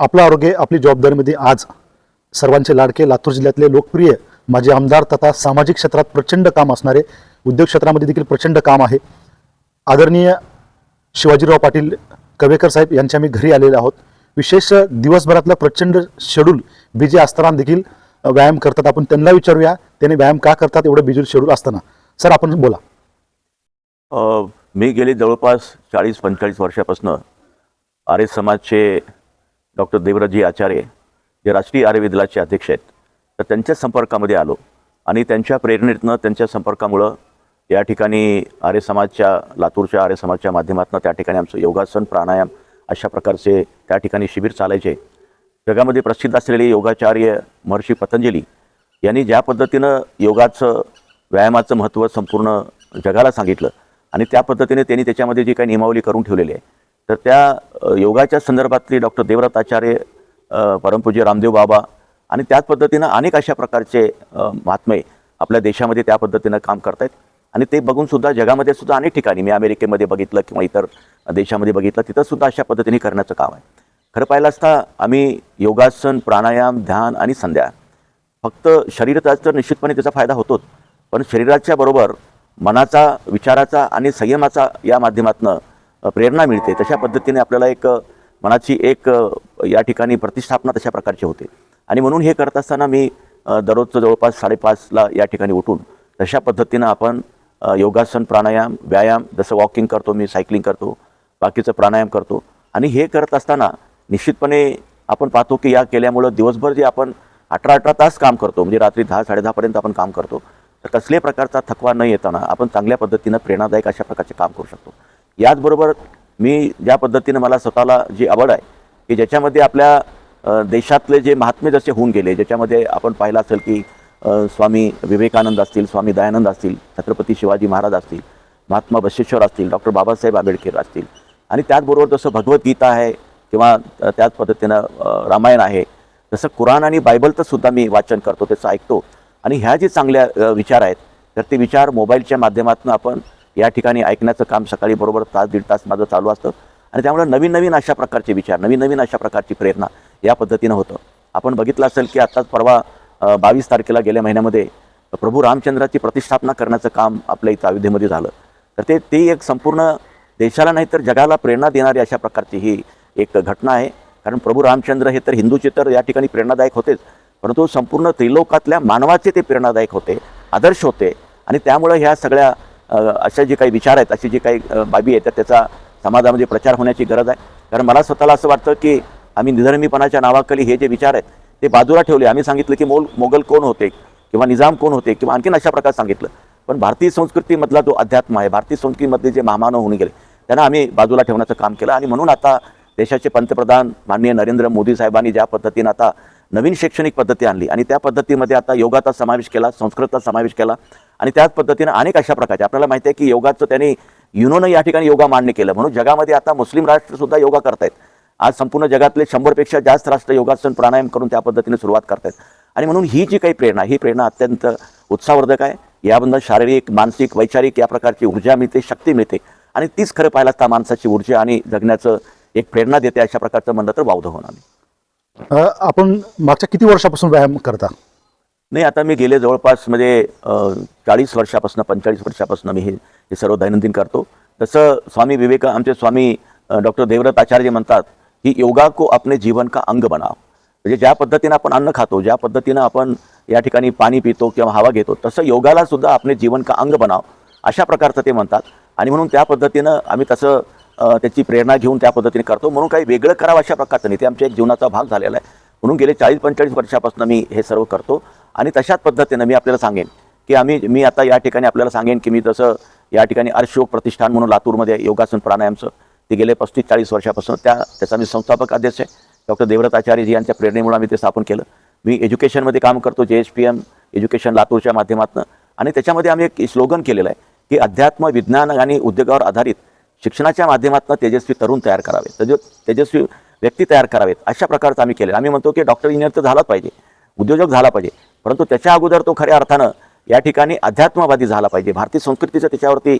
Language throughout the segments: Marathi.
आपलं आरोग्य आपली जबाबदारीमध्ये आज सर्वांचे लाडके लातूर जिल्ह्यातले लोकप्रिय माजी आमदार तथा सामाजिक क्षेत्रात प्रचंड काम असणारे उद्योग क्षेत्रामध्ये देखील प्रचंड काम आहे. आदरणीय शिवाजीराव पाटील कवेकर साहेब यांच्या आम्ही घरी आलेले आहोत. विशेष दिवसभरातलं प्रचंड शेड्यूल बिजी असताना देखील व्यायाम करतात. आपण त्यांना विचारूया त्याने व्यायाम का करतात एवढं बिजी शेड्यूल असताना. सर आपण बोला. मी गेली जवळपास चाळीस पंचेचाळीस वर्षापासून आर्य समाजचे डॉक्टर देवराजी आचार्य जे राष्ट्रीय आयुर्वेदलाचे अध्यक्ष आहेत तर त्यांच्या संपर्कामध्ये आलो. आणि त्यांच्या प्रेरणेतनं त्यांच्या संपर्कामुळं या ठिकाणी आर्य समाजच्या लातूरच्या आर्य समाजच्या माध्यमातून त्या ठिकाणी आमचं योगासन प्राणायाम अशा प्रकारचे त्या ठिकाणी शिबिर चालायचे. जगामध्ये प्रसिद्ध असलेले योगाचार्य महर्षी पतंजली यांनी ज्या पद्धतीनं योगाचं व्यायामाचं महत्त्व संपूर्ण जगाला सांगितलं आणि त्या पद्धतीने त्यांनी त्याच्यामध्ये जी काही नियमावली करून ठेवलेली आहे तर त्या योगाच्या संदर्भातली डॉक्टर देवरात आचार्य परमपूज्य रामदेव बाबा आणि त्याच पद्धतीनं अनेक अशा प्रकारचे महात्मे आपल्या देशामध्ये त्या पद्धतीनं काम करतायत. आणि ते बघून सुद्धा जगामध्ये सुद्धा अनेक ठिकाणी मी अमेरिकेमध्ये बघितलं किंवा इतर देशामध्ये बघितलं तिथं सुद्धा अशा पद्धतीने करण्याचं काम आहे. खरं पाहिलं असता आम्ही योगासन प्राणायाम ध्यान आणि संध्या फक्त शरीराचा तर निश्चितपणे त्याचा फायदा होतोच. पण शरीराच्या बरोबर मनाचा विचाराचा आणि संयमाचा या माध्यमातून प्रेरणा मिळते. तशा पद्धतीने आपल्याला एक मनाची एक या ठिकाणी प्रतिष्ठापना तशा प्रकारची होते. आणि म्हणून हे करत असताना मी दररोजचं जवळपास साडेपाचला या ठिकाणी उठून तशा पद्धतीनं आपण योगासन प्राणायाम व्यायाम जसं वॉकिंग करतो मी सायकलिंग करतो बाकीचं प्राणायाम करतो. आणि हे करत असताना निश्चितपणे आपण पाहतो की या केल्यामुळं दिवसभर जे आपण अठरा अठरा तास काम करतो म्हणजे रात्री दहा साडेदहापर्यंत आपण काम करतो तर कसल्याही प्रकारचा थकवा न येताना आपण चांगल्या पद्धतीनं प्रेरणादायक अशा प्रकारचे काम करू शकतो. याचबरोबर मी ज्या पद्धतीनं मला स्वतःला जी आवड आहे की ज्याच्यामध्ये आपल्या देशातले जे महात्मे जसे होऊन गेले ज्याच्यामध्ये आपण पाहिलं असेल की स्वामी विवेकानंद असतील स्वामी दयानंद असतील छत्रपती शिवाजी महाराज असतील महात्मा बसेश्वर असतील डॉक्टर बाबासाहेब आंबेडकर असतील. आणि त्याचबरोबर जसं भगवद्गीता आहे किंवा त्याच पद्धतीनं रामायण आहे तसं कुराण आणि बायबलचं सुद्धा मी वाचन करतो त्याचं ऐकतो. आणि ह्या जे चांगल्या विचार आहेत तर ते विचार मोबाईलच्या माध्यमातून आपण या ठिकाणी ऐकण्याचं काम सकाळी बरोबर तास दीड तास माझं चालू असतं. आणि त्यामुळे नवीन नवीन अशा प्रकारचे विचार नवीन नवीन अशा प्रकारची प्रेरणा या पद्धतीनं होतं. आपण बघितलं असेल की आत्ताच परवा बावीस तारखेला गेल्या महिन्यामध्ये प्रभू रामचंद्राची प्रतिष्ठापना करण्याचं काम आपल्या इथं अयोध्येमध्ये झालं. तर ते ती एक संपूर्ण देशाला नाही तर जगाला प्रेरणा देणारी अशा प्रकारची ही एक घटना आहे. कारण प्रभू रामचंद्र हे तर हिंदूचे तर या ठिकाणी प्रेरणादायक होतेच. परंतु संपूर्ण त्रिलोकातल्या मानवाचे ते प्रेरणादायक होते आदर्श होते. आणि त्यामुळं ह्या सगळ्या अशा जे काही विचार आहेत अशी जी काही बाबी आहेत तर त्याचा समाजामध्ये प्रचार होण्याची गरज आहे. कारण मला स्वतःला असं वाटतं की आम्ही निधर्मीपणाच्या नावाखाली हे जे विचार आहेत ते बाजूला ठेवले. आम्ही सांगितलं की मोल मोगल कोण होते किंवा निजाम कोण होते किंवा आणखीन अशा प्रकारे सांगितलं. पण भारतीय संस्कृतीमधला जो अध्यात्म आहे भारतीय संस्कृतीमधले जे महामानव होऊन गेले त्यांना आम्ही बाजूला ठेवण्याचं काम केलं. आणि म्हणून आता देशाचे पंतप्रधान माननीय नरेंद्र मोदी साहेबांनी ज्या पद्धतीनं आता नवीन शैक्षणिक पद्धती आणली आणि त्या पद्धतीमध्ये आता योगाचा समावेश केला संस्कृतचा समावेश केला. आणि त्याच पद्धतीनं अनेक अशा प्रकारचे. आपल्याला माहिती आहे की योगाचं त्यांनी युनोनं या ठिकाणी योगा मान्य केलं. म्हणून जगामध्ये आता मुस्लिम राष्ट्रसुद्धा योगा करतायत. आज संपूर्ण जगातले शंभरपेक्षा जास्त राष्ट्र योगासन प्राणायाम करून त्या पद्धतीने सुरुवात करतायत. आणि म्हणून ही जी काही प्रेरणा ही प्रेरणा अत्यंत उत्साहवर्धक आहे. यामधनं शारीरिक मानसिक वैचारिक या प्रकारची ऊर्जा मिळते शक्ती मिळते. आणि तीच खरं पाहिलं असता माणसाची ऊर्जा आणि जगण्याचं एक प्रेरणा देते अशा प्रकारचं म्हणलं तर वावधं होणार नाही. आपण मागच्या किती वर्षापासून व्यायाम करता? नाही आता मी गेले जवळपास म्हणजे चाळीस वर्षापासून पंचेचाळीस वर्षापासून मी हे हे सर्व दैनंदिन करतो. तसं स्वामी विवेक आमचे स्वामी डॉक्टर देवव्रत आचार्य म्हणतात की योगा को आपले जीवन का अंग बनाव म्हणजे ज्या पद्धतीनं आपण अन्न खातो ज्या पद्धतीनं आपण या ठिकाणी पाणी पितो किंवा हवा घेतो तसं योगाला सुद्धा आपले जीवन का अंग बनाव अशा प्रकारचं ते म्हणतात. आणि म्हणून त्या पद्धतीनं आम्ही तसं त्याची प्रेरणा घेऊन त्या पद्धतीने करतो. म्हणून काही वेगळं करावं अशा प्रकारचं नाही. ते आमच्या एक जीवनाचा भाग झालेला आहे. म्हणून गेले चाळीस पंचेचाळीस वर्षापासून मी हे सर्व करतो. आणि तशाच पद्धतीनं मी आपल्याला सांगेन की आम्ही मी आता या ठिकाणी आपल्याला सांगेन की मी जसं या ठिकाणी अर्शयोग प्रतिष्ठान म्हणून लातूरमध्ये योगासन प्राणायामचं ते गेले पस्तीस चाळीस वर्षापासून त्या त्याचा मी संस्थापक अध्यक्ष आहे. डॉक्टर देवरथ आचार्यजी यांच्या प्रेरणेमुळे आम्ही ते स्थापन केलं. मी एज्युकेशनमध्ये काम करतो जे एच पी एम एज्युकेशन लातूरच्या माध्यमातून. आणि त्याच्यामध्ये आम्ही एक स्लोगन केलेलं आहे की अध्यात्म विज्ञान आणि उद्योगावर आधारित शिक्षणाच्या माध्यमातून तेजस्वी तरुण तयार करावे तेज तेजस्वी व्यक्ती तयार करावेत अशा प्रकारचं आम्ही केलेलं आम्ही म्हणतो की डॉक्टर इंजिनियर तर झालाच पाहिजे उद्योजक झाला पाहिजे. परंतु त्याच्या अगोदर तो खऱ्या अर्थानं या ठिकाणी अध्यात्मवादी झाला पाहिजे. भारतीय संस्कृतीचं त्याच्यावरती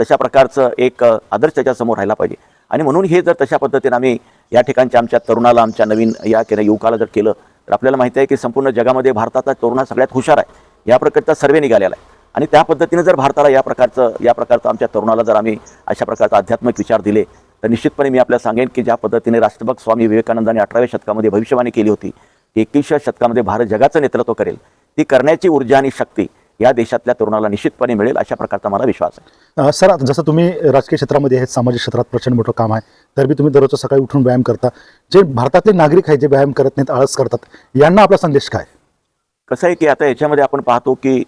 तशा प्रकारचं एक आदर्श त्याच्यासमोर राहिला पाहिजे. आणि म्हणून हे जर तशा पद्धतीने आम्ही या ठिकाणच्या आमच्या तरुणाला आमच्या नवीन या केल्या युवकाला जर केलं तर आपल्याला माहिती आहे की संपूर्ण जगामध्ये भारताचा तरुणा सगळ्यात हुशार आहे. या प्रकारचा सर्वे निघालेला आहे. आणि त्या पद्धतीने जर भारताला या प्रकारचं या प्रकारचं आमच्या तरुणाला जर आम्ही अशा प्रकारचा आध्यात्मिक विचार दिले तर निश्चितपणे मी आपल्याला सांगेन की ज्या पद्धतीने राष्ट्रभक्त स्वामी विवेकानंदांनी अठराव्या शतकामध्ये भविष्यवाणी केली होती एकवीसव्या शतकामध्ये भारत जगाचं नेतृत्व करेल. ती करण्याची ऊर्जा आणि शक्ती या देशातल्या तरुणाला निश्चितपणे मिळेल अशा प्रकारचा मला विश्वास आहे. सर आता जसं तुम्ही राजकीय क्षेत्रामध्ये आहेत सामाजिक क्षेत्रात प्रचंड मोठं काम आहे तर बी तुम्ही दररोज सकाळी उठून व्यायाम करता. जे भारतातले नागरिक आहेत जे व्यायाम करत नाहीत आळस करतात यांना आपला संदेश काय? कसं आहे की आता याच्यामध्ये आपण पाहतो की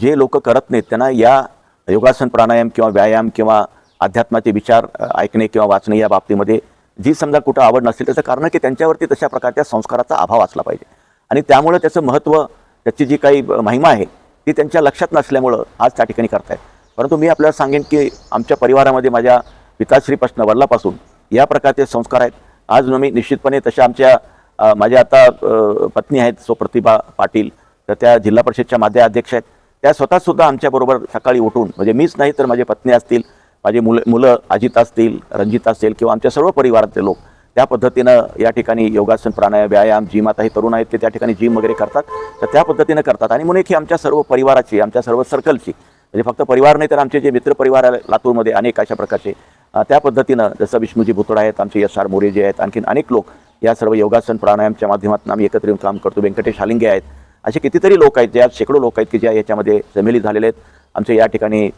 जे लोक करत नाहीत त्यांना या योगासन प्राणायाम किंवा व्यायाम किंवा अध्यात्माचे विचार ऐकणे किंवा वाचणे या बाबतीमध्ये जी समजा कुठं आवड नसेल त्याचं कारण की त्यांच्यावरती तशा प्रकारच्या संस्काराचा अभाव असला पाहिजे. आणि त्यामुळे त्याचं महत्त्व त्याची जी काही महिमा आहे ती त्यांच्या लक्षात नसल्यामुळं आज त्या ठिकाणी करतायत. परंतु मी आपल्याला सांगेन की आमच्या परिवारामध्ये माझ्या पिताश्रीपासून वल्लापासून या प्रकारचे संस्कार आहेत. आज मी निश्चितपणे तशा आमच्या माझ्या आता पत्नी आहेत सो प्रतिभा पाटील तर त्या जिल्हा परिषदच्या माध्य अध्यक्ष आहेत. त्या स्वतःसुद्धा आमच्याबरोबर सकाळी उठून म्हणजे मीच नाही तर माझे पत्नी असतील माझे मुलं मुलं अजित असतील रंजित असतील किंवा आमच्या सर्व परिवारातले लोक त्या पद्धतीनं या ठिकाणी योगासन प्राणायाम व्यायाम जिम आता हे तरुण आहेत ते त्या ठिकाणी जिम वगैरे करतात. तर त्या पद्धतीनं करतात. आणि म्हणून एक ही आमच्या सर्व परिवाराची आमच्या सर्व सर्कलची म्हणजे फक्त परिवार नाही तर आमचे जे मित्र परिवार आहे लातूरमध्ये अनेक अशा प्रकारचे त्या पद्धतीनं जसं विष्णूजी भुतोडा आहेत आमचे एस आर मोरे जे आहेत आणखीन अनेक लोक या सर्व योगासन प्राणायामच्या माध्यमातून आम्ही एकत्र येऊन काम करतो. व्यंकटेश हालिंगे आहेत. असे कितीतरी लोक आहेत ज्या शेकडो लोक आहेत की ज्या याच्यामध्ये जमेली झालेले आहेत. आमचे या ठिकाणी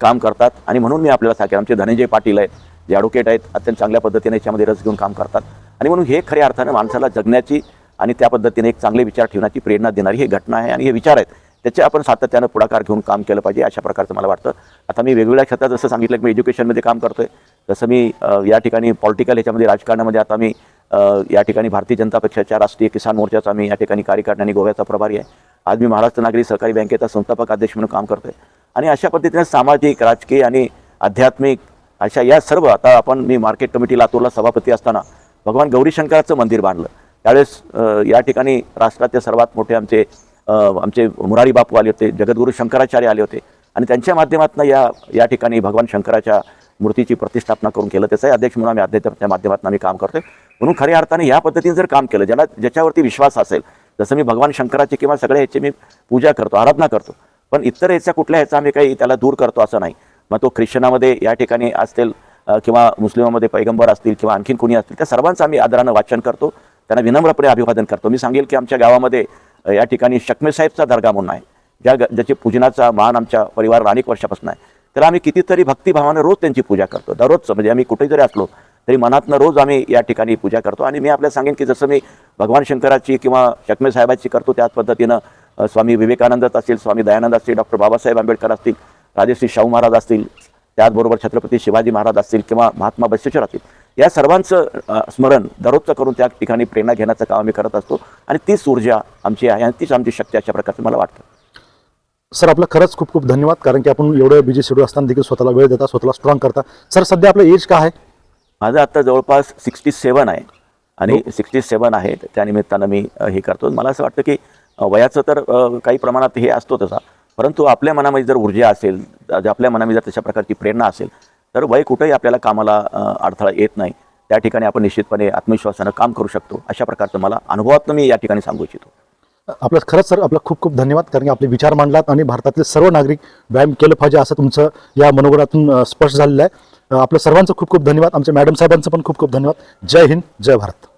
काम करतात. आणि म्हणून मी आपल्याला सांगेन आमचे धनंजय पाटील आहेत जे ॲडव्होकेट आहेत अत्यंत चांगल्या पद्धतीने याच्यामध्ये रस घेऊन काम करतात. आणि म्हणून हे खऱ्या अर्थानं माणसाला जगण्याची आणि त्या पद्धतीने एक चांगले विचार ठेवण्याची प्रेरणा देणारी ही घटना आहे आणि हे विचार आहेत. त्याचे आपण सातत्यानं पुढाकार घेऊन काम केलं पाहिजे अशा प्रकारचं मला वाटतं. आता मी वेगवेगळ्या क्षेत्रात जसं सांगितलं की मी एज्युकेशनमध्ये काम करतोय तसं मी या ठिकाणी पॉलिटिकल ह्याच्यामध्ये राजकारणामध्ये आता मी या ठिकाणी भारतीय जनता पक्षाच्या राष्ट्रीय किसान मोर्चाचा मी या ठिकाणी कार्यकारिणी आणि गोव्याचा प्रभारी आहे. आज मी महाराष्ट्र नागरी सहकारी बँकेचा संस्थापक अध्यक्ष म्हणून काम करतोय. आणि अशा पद्धतीने सामाजिक राजकीय आणि आध्यात्मिक अशा या सर्व आता आपण मी मार्केट कमिटी लातूरला सभापती असताना भगवान गौरीशंकराचं मंदिर बांधलं. त्यावेळेस या ठिकाणी राष्ट्रातले सर्वात मोठे आमचे आमचे मुरारी बापू आले होते जगद्गुरू शंकराचार्य आले होते. आणि त्यांच्या माध्यमातून या या ठिकाणी भगवान शंकराच्या मूर्तीची प्रतिष्ठापना करून केलं. त्याचाही अध्यक्ष म्हणून आम्ही अध्यक्षाच्या माध्यमातून आम्ही काम करतोय. म्हणून खऱ्या अर्थाने या पद्धतीने जर काम केलं ज्याला ज्याच्यावरती विश्वास असेल जसं मी भगवान शंकराची किंवा सगळ्या ह्याची मी पूजा करतो आराधना करतो पण इतर याचा कुठल्या ह्याचा आम्ही काही त्याला दूर करतो असं नाही. मग तो ख्रिश्चनामध्ये या ठिकाणी असतील किंवा मुस्लिमामध्ये पैगंबर असतील किंवा आणखीन कोणी असतील त्या सर्वांचं आम्ही आदरानं वाचन करतो. त्यांना विनम्रपणे अभिवादन करतो. मी सांगेल की आमच्या गावामध्ये या ठिकाणी शकमेसाहेबचा दर्गा म्हणून आहे. ज्या ग- ज्याची पूजनाचा मान आमच्या परिवाराला अनेक वर्षापासून आहे. त्याला आम्ही कितीतरी भक्तिभावानं रोज त्यांची पूजा करतो. दररोजचं म्हणजे आम्ही कुठेही जरी असलो तरी मनातनं रोज आम्ही या ठिकाणी पूजा करतो. आणि मी आपल्याला सांगेन की जसं मी भगवान शंकराची किंवा शक्मे साहेबाची करतो त्याच पद्धतीनं स्वामी विवेकानंद असतील स्वामी दयानंद असतील डॉक्टर बाबासाहेब आंबेडकर असतील राजश्री शाहू महाराज असतील त्याचबरोबर छत्रपती शिवाजी महाराज असतील किंवा महात्मा बसवेश्वर असतील. या सर्वांचं स्मरण दररोजचं करून त्या ठिकाणी प्रेरणा घेण्याचं काम आम्ही करत असतो आणि तीच ऊर्जा आमची आहे आणि तीच आमची शक्ती अशा प्रकारचं मला वाटतं. सर आपलं खरंच खूप खूप धन्यवाद कारण की आपण एवढं बिझी शेड्यूल असताना देखील स्वतःला वेळ देता स्वतःला स्ट्रॉंग करता. सर सध्या आपलं एज काय आहे? माझं आत्ता जवळपास सिक्स्टी सेवन आहे. आणि सिक्स्टी सेवन आहे त्यानिमित्तानं मी हे करतो. मला असं वाटतं की वयाचं तर काही प्रमाणात हे असतो तसा. परंतु आपल्या मनामध्ये जर ऊर्जा असेल जर आपल्या मनामध्ये जर तशा प्रकारची प्रेरणा असेल तर वय कुठेही आपल्याला कामाला अडथळा येत नाही. त्या ठिकाणी आपण निश्चितपणे आत्मविश्वासानं काम करू शकतो. अशा प्रकारचं मला अनुभवातून मी या ठिकाणी सांगू इच्छितो. आपलं खरंच सर आपलं खूप खूप धन्यवाद कारण की आपले विचार मांडलात आणि भारतातले सर्व नागरिक व्यायाम केलं पाहिजे असं तुमचं या मनोगतातून स्पष्ट झालेलं आहे. आपलं सर्वांचं खूप खूप धन्यवाद. आमच्या मॅडम साहेबांचं पण खूप खूप धन्यवाद. जय हिंद जय भारत.